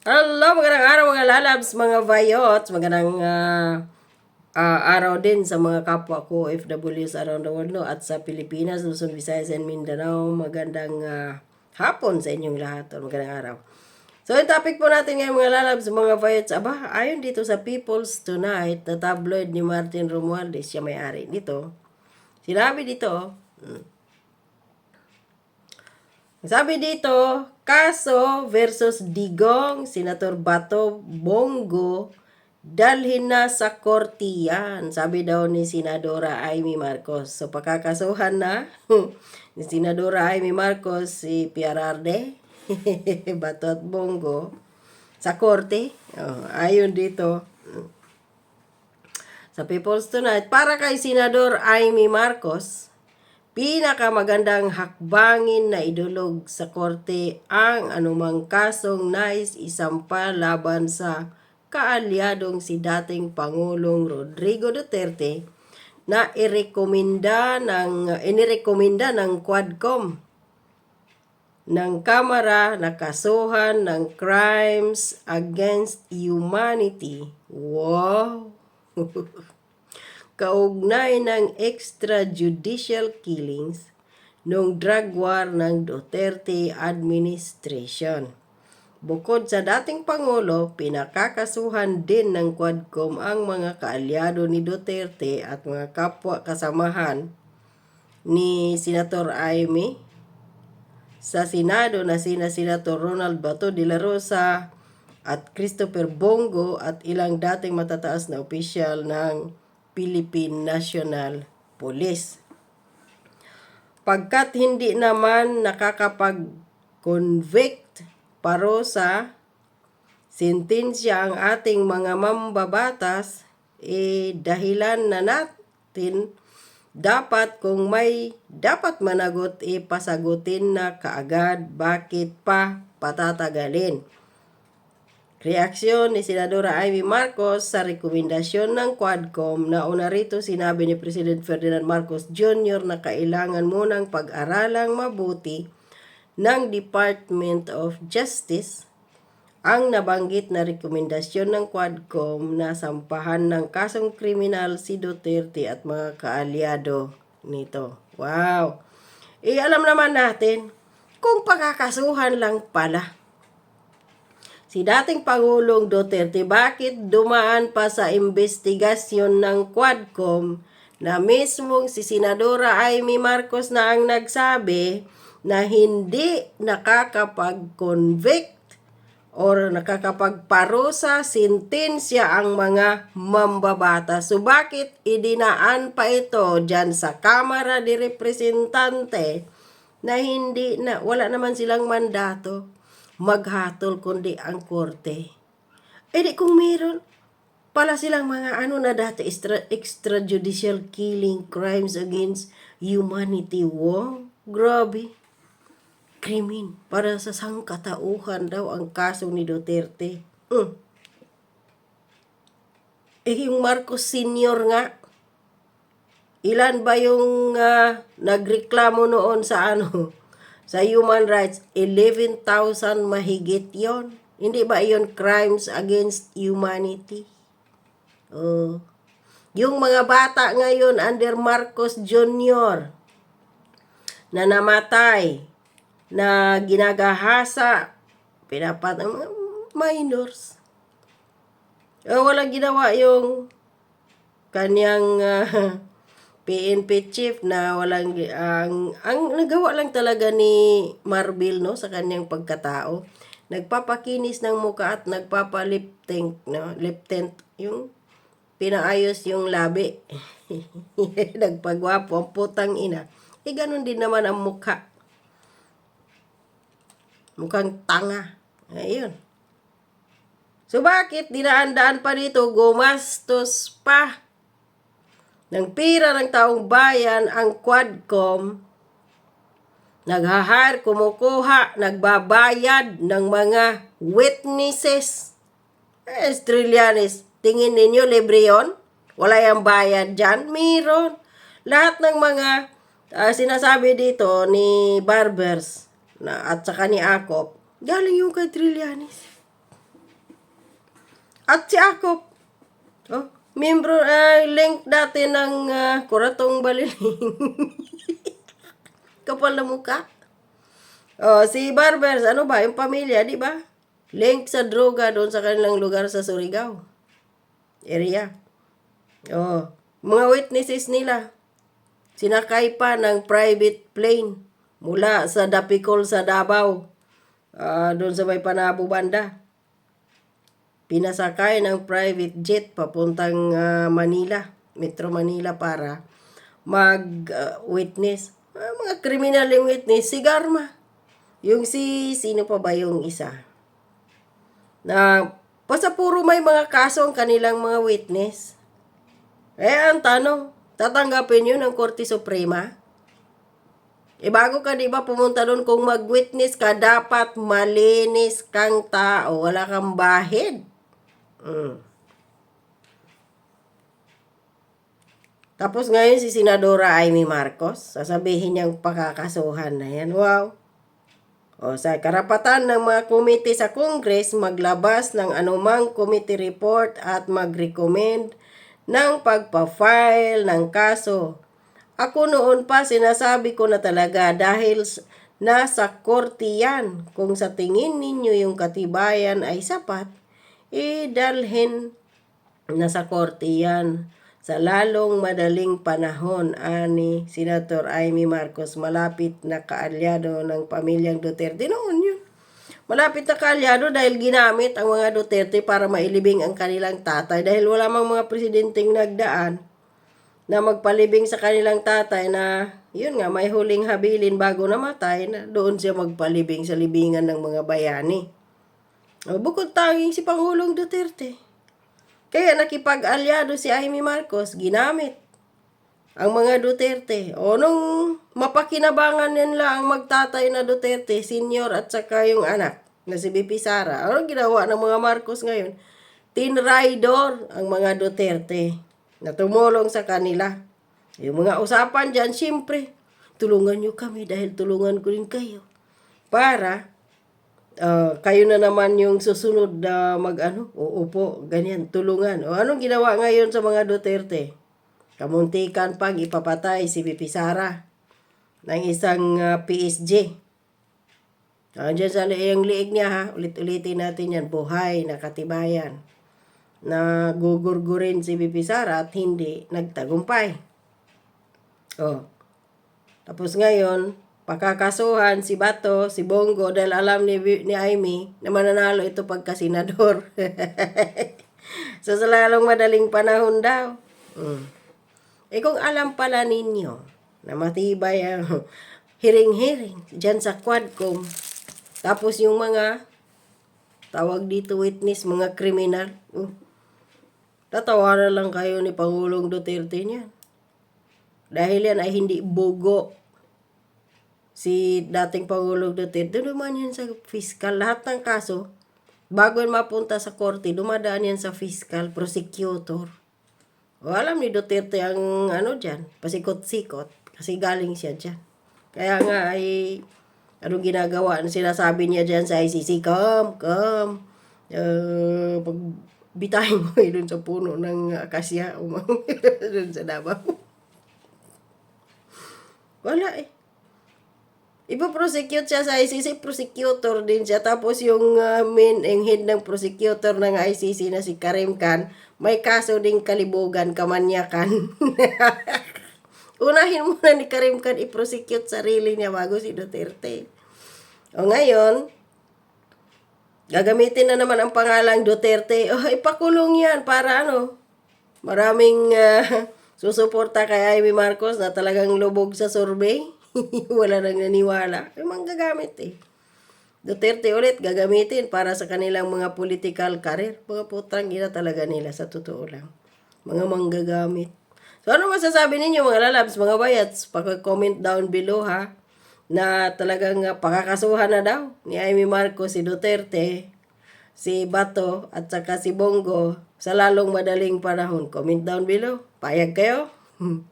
Hello, magandang araw mga lalabs, mga vayots, magandang ah, ah, araw din sa mga kapwa ko OFWs around the world no? at sa Pilipinas, Luzon, Visayas, and Mindanao. Magandang ah, hapon sa inyong lahat o magandang araw. So, yung topic po natin ngayon mga lalabs, mga vayots, aba, ayon dito sa People's Tonight, na tabloid ni Martin Romualdez, siya may-ari nito. Sinabi dito, hmm, sabi dito, kaso versus Digong, Senator Bato Bongo, dalhin na sa korte yan. Sabi daw ni Senadora Amy Marcos. So, pakakasuhan na ni Senadora Amy Marcos si Piararde, Bato at Bongo, sa korte. Oh, ayon dito, sa People's Tonight, para kay Senador Amy Marcos, pinakamagandang hakbangin na idulog sa korte ang anumang kasong nais isampa laban sa kaalyadong si dating Pangulong Rodrigo Duterte na irekomenda ng inirekomenda ng Quadcom ng Kamara na kasuhan ng crimes against humanity. Wow! kaugnay ng extrajudicial killings noong drug war ng Duterte administration. Bukod sa dating Pangulo, pinakakasuhan din ng Quadcom ang mga kaalyado ni Duterte at mga kapwa kasamahan ni Senator Aimee sa Senado na sina Senator Ronald Bato de la Rosa at Christopher Bongo at ilang dating matataas na opisyal ng Philippine National Police. Pagkat hindi naman nakakapag-convict parosa, sentensya ang ating mga mambabatas, eh dahilan na natin dapat kung may dapat managot eh pasagutin na kaagad bakit pa patatagalin. Reaksyon ni Senadora Amy Marcos sa rekomendasyon ng Quadcom na una rito sinabi ni President Ferdinand Marcos Jr. na kailangan munang pag-aralang mabuti ng Department of Justice ang nabanggit na rekomendasyon ng Quadcom na sampahan ng kasong kriminal si Duterte at mga kaalyado nito. Wow! Eh, alam naman natin, kung pagkakasuhan lang pala, si dating Pangulong Duterte bakit dumaan pa sa investigasyon ng Quadcom na mismong si Senadora Amy Marcos na ang nagsabi na hindi nakakapag-convict or nakakapagparusa sentensya ang mga mambabata. So bakit idinaan pa ito dyan sa Kamara de Representante na hindi na wala naman silang mandato? Maghatol kundi ang korte. Eh di kung meron pala silang mga ano na dati extra, extrajudicial killing, crimes against humanity. Wow, grabe. Krimen para sa sangkatauhan daw ang kaso ni Duterte. Mm. Eh yung Marcos Senior nga, ilan ba yung uh, nagreklamo noon sa ano, sa human rights, 11,000 mahigit yon. Hindi ba yon crimes against humanity? Oh. Yung mga bata ngayon under Marcos Jr. na namatay, na ginagahasa, pinapat minors. Oh, walang ginawa yung kanyang uh, PNP chief na walang ang ang nagawa lang talaga ni Marbil no sa kanyang pagkatao. Nagpapakinis ng muka at nagpapalip tint no, lip tint yung pinaayos yung labi. Nagpagwapo ang putang ina. Eh ganun din naman ang mukha. Mukhang tanga. Ayun. So bakit dinaan-daan pa dito gumastos pa ng pira ng taong bayan ang Quadcom naghahar, kumukuha, nagbabayad ng mga witnesses. Eh, Australianis, tingin ninyo libre yun? Wala yung bayad dyan? Meron. Lahat ng mga uh, sinasabi dito ni Barbers na, at saka ni Akop, galing yung kay Trillanes. At si Akop. Oh, membro, ah, link dati ng ah, Kuratong Baliling. Kapal na mukha. Oh, si Barbers, ano ba, yung pamilya, di ba? Link sa droga doon sa kanilang lugar sa Surigao. Area. Oh, mga witnesses nila. Sinakay pa ng private plane mula sa Dapicol sa Davao. Ah, doon sa may Panabo banda. Pinasakay ng private jet papuntang ah, Manila, Metro Manila para mag-witness. Ah, mga criminal yung witness, si Garma. Yung si, sino pa ba yung isa? Na, basta puro may mga kaso ang kanilang mga witness. Eh, ang tanong, tatanggapin yun ng Korte Suprema? E bago ka di ba pumunta doon kung mag-witness ka, dapat malinis kang tao, wala kang bahid. Tapos ngayon si Senadora Amy Marcos, sasabihin niyang pakakasuhan na yan. Wow. O sa karapatan ng mga komite sa Congress maglabas ng anumang committee report at mag-recommend ng pagpa-file ng kaso. Ako noon pa sinasabi ko na talaga dahil nasa korte yan. Kung sa tingin ninyo yung katibayan ay sapat, idalhin na sa korte yan sa lalong madaling panahon ani Senator Amy Marcos malapit na kaalyado ng pamilyang Duterte noon yun. Malapit na kaalyado dahil ginamit ang mga Duterte para mailibing ang kanilang tatay dahil wala mang mga presidenteng nagdaan na magpalibing sa kanilang tatay na yun nga may huling habilin bago namatay na doon siya magpalibing sa libingan ng mga bayani. O, bukod tanging si Pangulong Duterte. Kaya nakipag-alyado si Amy Marcos, ginamit ang mga Duterte. O nung mapakinabangan nila ang magtatay na Duterte, senior at saka yung anak na si BP Sara. Ano ginawa ng mga Marcos ngayon? Tinraidor ang mga Duterte na tumulong sa kanila. Yung mga usapan dyan, siyempre, tulungan nyo kami dahil tulungan ko rin kayo. Para Ah, kayo na naman yung susunod na mag ano, uupo, ganyan, tulungan. O anong ginawa ngayon sa mga Duterte? Kamuntikan pag ipapatay si Pipi Sara ng isang ah, PSG. Andiyan sa yung liig niya ha, ulit-ulitin natin yan, buhay na katibayan na gugurgurin si Pipi Sara at hindi nagtagumpay. Oh. Tapos ngayon, pakakasuhan si Bato, si Bongo dahil alam ni, ni Amy na mananalo ito pagka senador. so sa lalong madaling panahon daw. Mm. Eh kung alam pala ninyo na matibay ang hiring-hiring dyan sa Quadcom, tapos yung mga tawag dito witness, mga kriminal, uh, tatawanan lang kayo ni Pangulong Duterte niyan. Dahil yan ay hindi bugo si dating Pangulong Duterte, dumaan yan sa fiscal. Lahat ng kaso, bago yan mapunta sa korte, dumadaan yan sa fiscal, prosecutor. O alam ni Duterte ang ano dyan, pasikot-sikot, kasi galing siya dyan. Kaya nga ay, anong ginagawa? Ano sinasabi niya dyan sa ICC? Come, come. Uh, pag bitahin mo eh, sa puno ng akasya, umang dun sa Davao. Wala eh. Ipo-prosecute siya sa ICC, prosecutor din siya. Tapos yung uh, main, yung head ng prosecutor ng ICC na si Karim Khan, may kaso ding kalibugan, kamanyakan. Unahin muna ni Karim Khan i-prosecute sarili niya bago si Duterte. O ngayon, gagamitin na naman ang pangalang Duterte. O, ipakulong yan para ano, maraming uh, susuporta kay Amy Marcos na talagang lubog sa survey. Wala nang naniwala. Ay, gagamit eh. Duterte ulit gagamitin para sa kanilang mga political career. Mga putang ina talaga nila sa totoo lang. Mga manggagamit. So ano masasabi ninyo mga lalabs, mga bayats? Pag-comment down below ha na talagang uh, pakakasuhan na daw ni Amy Marcos si Duterte, si Bato at saka si Bongo sa lalong madaling panahon. Comment down below. Payag kayo?